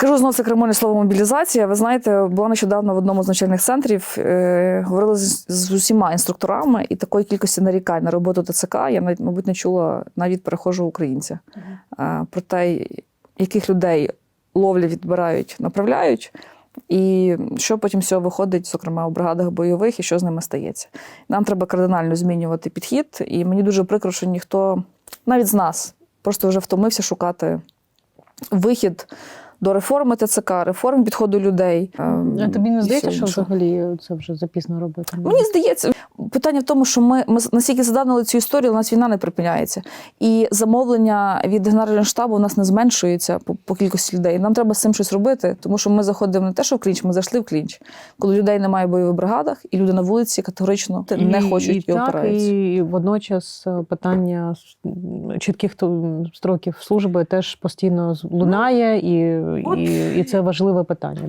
Скажу знову це кремольне слово мобілізація. Ви знаєте, була нещодавно в одному з навчальних центрів, е, говорила з, з усіма інструкторами, і такої кількості нарікань на роботу ТЦК я навіть, мабуть, не чула навіть перехожого українця. Е, про те, яких людей ловлять, відбирають, направляють. І що потім з цього виходить, зокрема у бригадах бойових, і що з ними стається. Нам треба кардинально змінювати підхід, і мені дуже прикро, що ніхто, навіть з нас, просто вже втомився шукати вихід до реформи ТЦК, реформ підходу людей. ем, А тобі не здається, що взагалі це вже запізно робити? Мені здається, питання в тому, що ми, ми настільки задавнили цю історію, у нас війна не припиняється. І замовлення від генерального штабу у нас не зменшується по, по кількості людей. Нам треба з цим щось робити, тому що ми заходимо не те, що в клінч, ми зайшли в клінч. Коли людей немає в бойових бригадах, і люди на вулиці категорично не хочуть і, і, так, опираються. і водночас е, питання чітких строків служби теж постійно лунає, і, і, і це важливе питання.